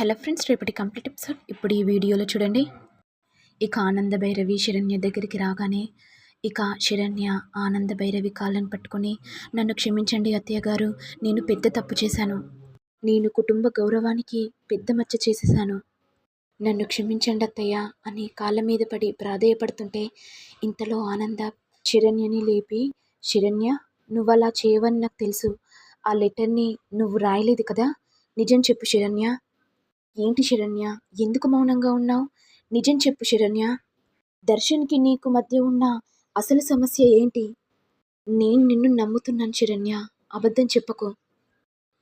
Hello friends రేపటి complete episode. ఇప్పుడు ఈ వీడియోలో చూడండి. ఇక ఆనంద భైరవి శరణ్య దగ్గరికి రాగానే ఇక శరణ్య ఆనంద భైరవి కాళ్ళను పట్టుకొని నన్ను క్షమించండి అత్తయ్య గారు నేను పెద్ద తప్పు చేశాను. నేను కుటుంబ గౌరవానికి పెద్ద మచ్చ చేసేసాను నన్ను క్షమించండి అత్తయ్య అని కాళ్ళ మీద పడి ప్రాధేయపడుతుంటే ఇంతలో ఆనంద శరణ్యని లేపి శరణ్య నువ్వు అలా చేయవని నాకు తెలుసు. ఆ లెటర్ని నువ్వు రాయలేదు కదా? నిజం చెప్పు శరణ్య. ఏంటి శరణ్య? ఎందుకు మౌనంగా ఉన్నావు? నిజం చెప్పు శరణ్య. దర్శన్కి నీకు మధ్య ఉన్న అసలు సమస్య ఏంటి? నేను నిన్ను నమ్ముతున్నాను శరణ్య. అబద్ధం చెప్పకు.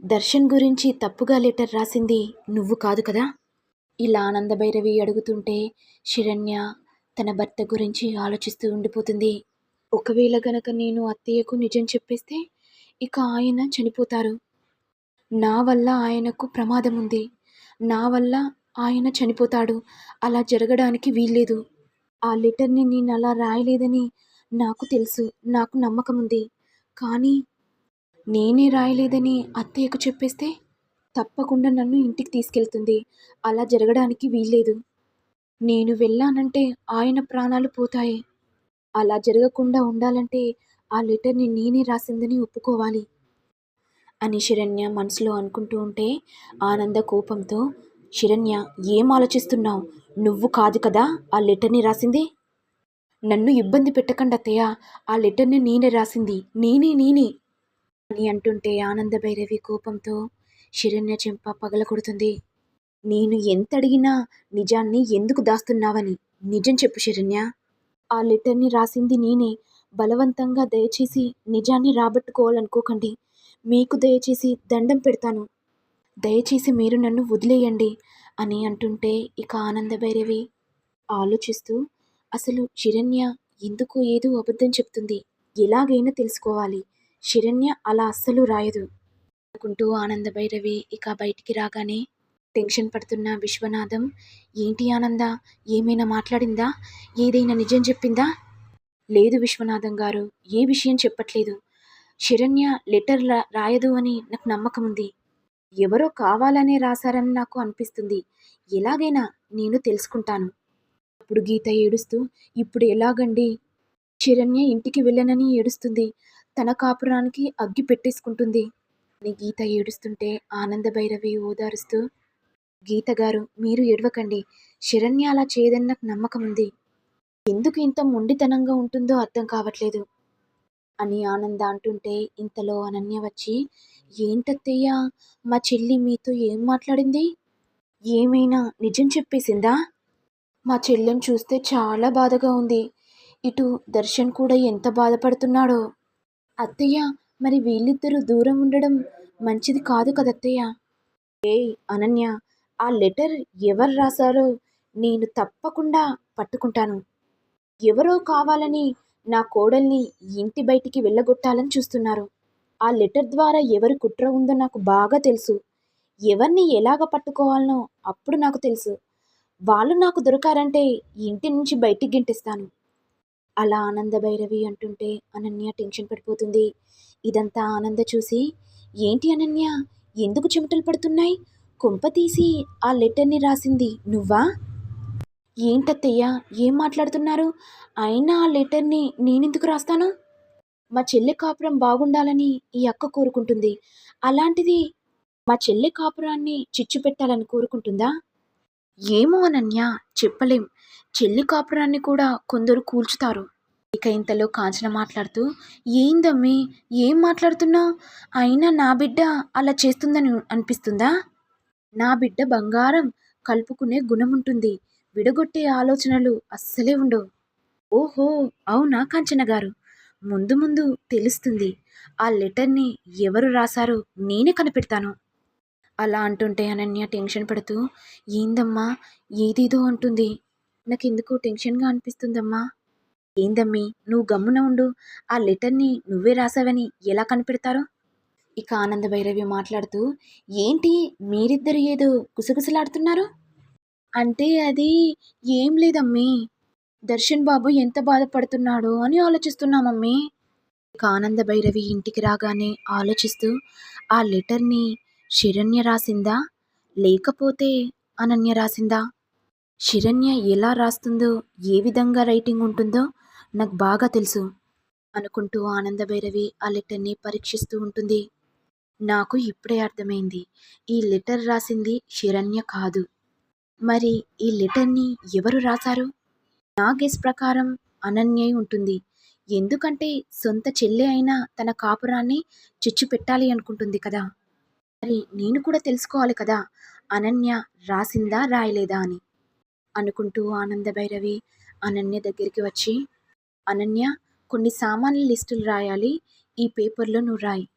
దర్శన్ గురించి తప్పుగా లెటర్ రాసింది నువ్వు కాదు కదా? ఇలా ఆనందభైరవి అడుగుతుంటే శరణ్య తన భర్త గురించి ఆలోచిస్తూ ఉండిపోతుంది. ఒకవేళ గనక నేను అత్తయ్యకు నిజం చెప్పేస్తే ఇక ఆయన చనిపోతారు. నా వల్ల ఆయనకు ప్రమాదం ఉంది. నా వల్ల ఆయన చనిపోతాడు. అలా జరగడానికి వీల్లేదు. ఆ లెటర్ని నేను అలా రాయలేదని నాకు తెలుసు. నాకు నమ్మకం ఉంది. కానీ నేనే రాయలేదని అత్తయ్యకు చెప్పేస్తే తప్పకుండా నన్ను ఇంటికి తీసుకెళ్తుంది. అలా జరగడానికి వీల్లేదు. నేను వెళ్ళానంటే ఆయన ప్రాణాలు పోతాయి. అలా జరగకుండా ఉండాలంటే ఆ లెటర్ని నేనే రాసిందని ఒప్పుకోవాలి. అని శరణ్య మనసులో అనుకుంటూ ఉంటే ఆనంద కోపంతో శరణ్య ఏం ఆలోచిస్తున్నావు? నువ్వు కాదు కదా ఆ లెటర్ని రాసింది? నన్ను ఇబ్బంది పెట్టకండి అత్తయ్య. ఆ లెటర్ని నేనే రాసింది. నేనే నేనే. అని అంటుంటే ఆనంద భైరవి కోపంతో శరణ్య చెంప పగల కొడుతుంది. నేను ఎంత అడిగినా నిజాన్ని ఎందుకు దాస్తున్నావని? నిజం చెప్పు శరణ్య ఆ లెటర్ని రాసింది నేనే. బలవంతంగా దయచేసి నిజాన్ని రాబట్టుకోవాలనుకోకండి. మీకు దయచేసి దండం పెడతాను. దయచేసి మీరు నన్ను వదిలేయండి అని అంటుంటే ఇక ఆనందభైరవి ఆలోచిస్తూ అసలు శిరణ్య ఎందుకు ఏదో అబద్ధం చెప్తుంది? ఎలాగైనా తెలుసుకోవాలి. శిరణ్య అలా అస్సలు రాయదు. అనుకుంటూ ఆనందభైరవి ఇక బయటికి రాగానే టెన్షన్ పడుతున్న విశ్వనాథం ఏంటి ఆనంద? ఏమైనా మాట్లాడిందా? ఏదైనా నిజం చెప్పిందా? లేదు విశ్వనాథం గారు ఏ విషయం చెప్పట్లేదు. శరణ్య లెటర్ రాయదు అని నాకు నమ్మకం ఉంది ఎవరో కావాలనే రాశారని నాకు అనిపిస్తుంది. ఎలాగైనా నేను తెలుసుకుంటాను. అప్పుడు గీత ఏడుస్తూ ఇప్పుడు ఎలాగండి? శరణ్య ఇంటికి వెళ్ళనని ఏడుస్తుంది. తన కాపురానికి అగ్గి పెట్టేసుకుంటుంది. అని గీత ఏడుస్తుంటే ఆనంద భైరవి ఓదారుస్తూ గీత గారు మీరు ఏడవకండి. శరణ్య అలా చేయదని నాకు నమ్మకం ఉంది ఎందుకు ఇంత మొండితనంగా ఉంటుందో అర్థం కావట్లేదు. అని ఆనంద అంటుంటే ఇంతలో అనన్య వచ్చి ఏంటత్తయ్య మా చెల్లి మీతో ఏం మాట్లాడింది? ఏమైనా నిజం చెప్పేసిందా? మా చెల్లెని చూస్తే చాలా బాధగా ఉంది. ఇటు దర్శన్ కూడా ఎంత బాధపడుతున్నాడో. అత్తయ్య మరి వీళ్ళిద్దరూ దూరం ఉండడం మంచిది కాదు కదత్తయ్య. ఏయ్ అనన్య ఆ లెటర్ ఎవరు రాశారో నేను తప్పకుండా పట్టుకుంటాను. ఎవరో కావాలని నా కోడల్ని ఇంటి బయటికి వెళ్ళగొట్టాలని చూస్తున్నారు. ఆ లెటర్ ద్వారా ఎవరి కుట్ర ఉందో నాకు బాగా తెలుసు. ఎవరిని ఎలాగ పట్టుకోవాలనో అప్పుడు నాకు తెలుసు. వాళ్ళు నాకు దొరకారంటే ఇంటి నుంచి బయటికి గింటిస్తాను. అలా ఆనంద భైరవి అంటుంటే అనన్య టెన్షన్ పడిపోతుంది. ఇదంతా ఆనంద చూసి ఏంటి అనన్య? ఎందుకు చెమటలు పడుతున్నాయి? కొంప తీసి ఆ లెటర్ని రాసింది నువ్వా? ఏంటత్తయ్యా? ఏం మాట్లాడుతున్నారు? అయినా ఆ లెటర్ని నేనెందుకు రాస్తాను? మా చెల్లి కాపురం బాగుండాలని ఈ అక్క కోరుకుంటుంది. అలాంటిది మా చెల్లి కాపురాన్ని చిచ్చు పెట్టాలని కోరుకుంటుందా? ఏమో అనన్య చెప్పలేం. చెల్లి కాపురాన్ని కూడా కొందరు కూల్చుతారు. ఇక ఇంతలో కాంచన మాట్లాడుతూ ఏందమ్మి? ఏం మాట్లాడుతున్నావు? అయినా నా బిడ్డ అలా చేస్తుందని అనిపిస్తుందా? నా బిడ్డ బంగారం కలుపుకునే గుణం ఉంటుంది విడగొట్టే ఆలోచనలు అస్సలే ఉండవు. ఓహో అవునా కాంచన గారు? ముందు ముందు తెలుస్తుంది. ఆ లెటర్ని ఎవరు రాశారో నేనే కనిపెడతాను. అలా అంటుంటే అనన్య టెన్షన్ పడుతూ ఏందమ్మా ఏదేదో అంటుంది. నాకెందుకు టెన్షన్గా అనిపిస్తుందమ్మా. ఏందమ్మీ నువ్వు గమ్మున ఉండు. ఆ లెటర్ని నువ్వే రాసావని ఎలా కనిపెడతారో? ఇక ఆనంద భైరవి మాట్లాడుతూ ఏంటి మీరిద్దరు ఏదో గుసగుసలాడుతున్నారు? అంటే అది ఏం లేదమ్మీ. దర్శన్ బాబు ఎంత బాధపడుతున్నాడో అని ఆలోచిస్తున్నామమ్మీ ఆనంద భైరవి ఇంటికి రాగానే ఆలోచిస్తూ ఆ లెటర్ని శిరణ్య రాసిందా? లేకపోతే అనన్య రాసిందా? శిరణ్య ఎలా రాస్తుందో ఏ విధంగా రైటింగ్ ఉంటుందో నాకు బాగా తెలుసు అనుకుంటూ ఆనంద భైరవి ఆ లెటర్ని పరీక్షిస్తూ ఉంటుంది. నాకు ఇప్పుడే అర్థమైంది. ఈ లెటర్ రాసింది శిరణ్య కాదు. మరి ఈ లెటర్ని ఎవరు రాశారు? నా గెస్ ప్రకారం అనన్యై ఉంటుంది. ఎందుకంటే సొంత చెల్లె అయినా తన కాపురాన్ని చిచ్చు పెట్టాలి అనుకుంటుంది కదా. మరి నేను కూడా తెలుసుకోవాలి కదా అనన్య రాసిందా రాయలేదా అని. అనుకుంటూ ఆనందభైరవి అనన్య దగ్గరికి వచ్చి అనన్య కొన్ని సామాన్ల లిస్టులు రాయాలి ఈ పేపర్లో నువ్వు రాయి.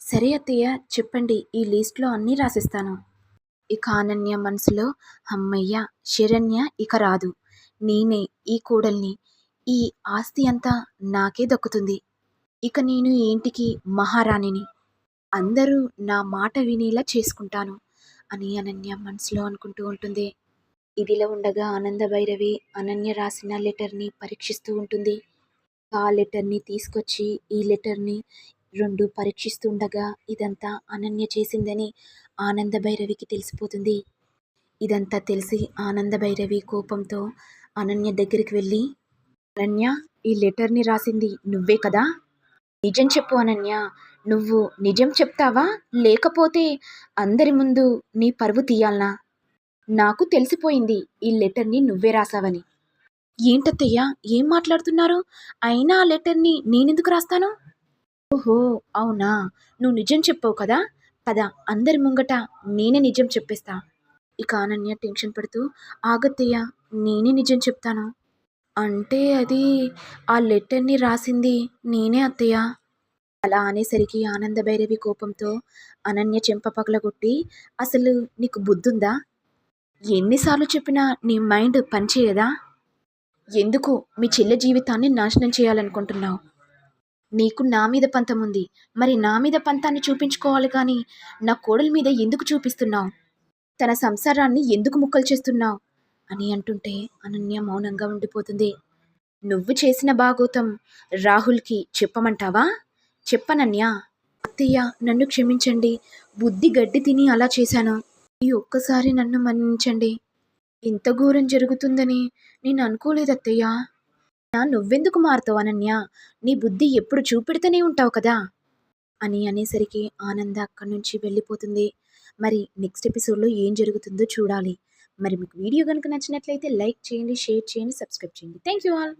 సరే అత్తయ్య చెప్పండి ఈ లిస్ట్లో అన్నీ రాసిస్తాను. ఇక అనన్య మనసులో అమ్మయ్య శరణ్య! ఇక రాదు. నేనే ఈ కోడల్ని. ఈ ఆస్తి అంతా నాకే దక్కుతుంది. ఇక నేను ఏంటికి మహారాణిని. అందరూ నా మాట వినేలా చేసుకుంటాను అని అనన్య మనసులో అనుకుంటూ ఉంటుంది. ఇదిలా ఉండగా ఆనందభైరవి అనన్య రాసిన లెటర్ని పరీక్షిస్తూ ఉంటుంది. ఆ లెటర్ని తీసుకొచ్చి ఈ లెటర్ని రెండు పరీక్షిస్తుండగా ఇదంతా అనన్య చేసిందని ఆనంద భైరవికి తెలిసిపోతుంది. ఇదంతా తెలిసి ఆనంద భైరవి కోపంతో అనన్య దగ్గరికి వెళ్ళి అనన్య ఈ లెటర్ని రాసింది నువ్వే కదా? నిజం చెప్పు అనన్య నువ్వు నిజం చెప్తావా? లేకపోతే అందరి ముందు నీ పరువు తీయాలనా? నాకు తెలిసిపోయింది ఈ లెటర్ని నువ్వే రాసావని. ఏంటత్తయ్యా ఏం మాట్లాడుతున్నారు? అయినా ఆ లెటర్ని నేనెందుకు రాస్తాను? ఓహో అవునా? నువ్వు నిజం చెప్పావు కదా? పద అందరి ముంగట నేనే నిజం చెప్పేస్తా. ఇక అనన్య టెన్షన్ పడుతూ ఆగత్తయ్య నేనే నిజం చెప్తాను. అంటే అది ఆ లెటర్ని రాసింది నేనే అత్తయ్య. అలా అనేసరికి ఆనంద భైరవి కోపంతో అనన్య చెంప పగలగొట్టి అసలు నీకు బుద్ధుందా? ఎన్నిసార్లు చెప్పినా నీ మైండ్ పనిచేయదా? ఎందుకు మీ చెల్లె జీవితాన్ని నాశనం చేయాలనుకుంటున్నావు? నీకు నా మీద పంతం ఉంది మరి నా మీద పంతాన్ని చూపించుకోవాలి కానీ నా కోడల మీద ఎందుకు చూపిస్తున్నావు? తన సంసారాన్ని ఎందుకు ముక్కలు చేస్తున్నావు? అని అంటుంటే అనన్య మౌనంగా ఉండిపోతుంది. నువ్వు చేసిన బాగోతం రాహుల్కి చెప్పమంటావా? చెప్పనన్యా. అత్తయ్య నన్ను క్షమించండి. బుద్ధి గడ్డి తిని అలా చేశాను. ఈ ఒక్కసారి నన్ను మన్నించండి. ఇంత ఘోరం జరుగుతుందని నేను అనుకోలేదు అత్తయ్య. నువ్వెందుకు మారుతావు అనన్య? నీ బుద్ధి ఎప్పుడు చూపెడుతూనే ఉంటావు కదా? అని అనేసరికి ఆనంద అక్కడి నుంచి వెళ్ళిపోతుంది. మరి నెక్స్ట్ ఎపిసోడ్లో ఏం జరుగుతుందో చూడాలి. మరి మీకు వీడియో కనుక నచ్చినట్లయితే లైక్ చేయండి షేర్ చేయండి సబ్స్క్రైబ్ చేయండి. Thank you all.